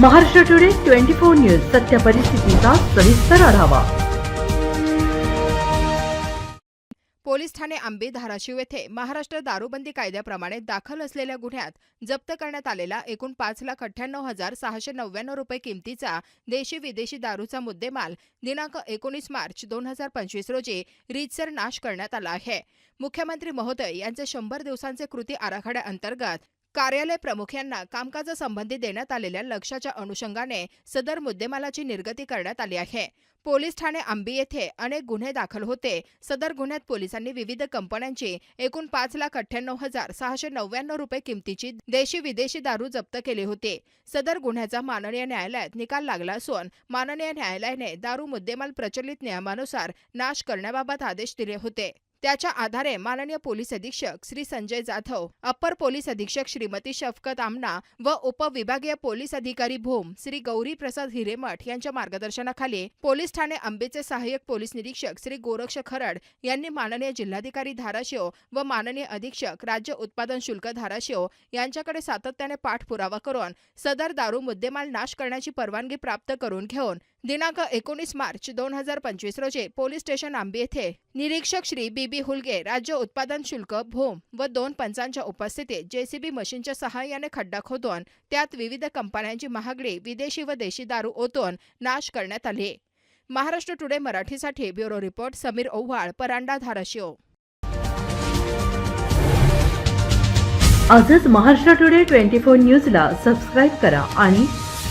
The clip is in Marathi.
Maharashtra today twenty four news सत्य परिस्थितीचा सविस्तर आढावा. पोलीस ठाणे आंबे धाराशिव येथे महाराष्ट्र दारूबंदी कायद्याप्रमाणे दाखल असलेल्या गुन्ह्यात जप्त करण्यात आलेला एकूण पाच लाख अठ्ठ्याण्णव हजार सहाशे नव्याण्णव रुपये किमतीचा देशी विदेशी दारूचा मुद्देमाल दिनांक एकोणीस मार्च दोन हजार पंचवीस रोजी रीतसर नाश करण्यात आला आहे. मुख्यमंत्री महोदय यांचे शंभर दिवसांचे कृती आराखड्याअंतर्गत कार्यालय प्रमुख यांना कामकाजासंबंधी देण्यात आलेल्या लक्षाच्या अनुषंगाने सदर मुद्देमालाची निर्गती करण्यात आली आहे. पोलीस ठाणे आंबी येथे अनेक गुन्हे दाखल होते. सदर गुन्ह्यात पोलिसांनी विविध कंपन्यांची एकूण पाच लाख अठ्ठ्याण्णव हजार सहाशे नव्याण्णव रुपये किमतीची देशी विदेशी दारू जप्त केली होती. सदर गुन्ह्याचा माननीय न्यायालयात निकाल लागला असून माननीय न्यायालयाने दारू मुद्देमाल प्रचलित नियमानुसार नाश करण्याबाबत आदेश दिले होते. त्याच्या आधारे माननीय पोलीस अधीक्षक श्री संजय जाधव अप्पर पोलीस अधीक्षक श्रीमती शफकत आमना व उपविभागीय पोलीस अधिकारी भूम श्री गौरी प्रसाद हिरेमठ यांच्या मार्गदर्शनाखाली पोलीस ठाणे आंबेचे सहाय्यक पोलीस निरीक्षक श्री गोरक्ष खरड यांनी माननीय जिल्हाधिकारी धाराशिव व माननीय अधीक्षक राज्य उत्पादन शुल्क धाराशिव यांच्याकडे सातत्याने पाठपुरावा करून सदर दारू मुद्देमाल नाश करण्याची परवानगी प्राप्त करून घेऊन दिनांक एकोणीस मार्च दोन हजार पंचवीस रोजी पोलीस स्टेशन आंबी येथे निरीक्षक श्री बी बी हुलगे राज्य उत्पादन शुल्क भूम व दोन पंचांच्या उपस्थितीत जेसीबी मशीनच्या सहाय्याने खड्डा खोदून त्यात विविध कंपन्यांची महागडी विदेशी व देशी दारू ओतून नाश करण्यात आली. महाराष्ट्र टुडे मराठीसाठी ब्युरो रिपोर्ट समीर ओव्हाळ परांडा धाराशिव. आजच महाराष्ट्र टुडे ट्वेंटी फोर न्यूजला सबस्क्राईब करा आणि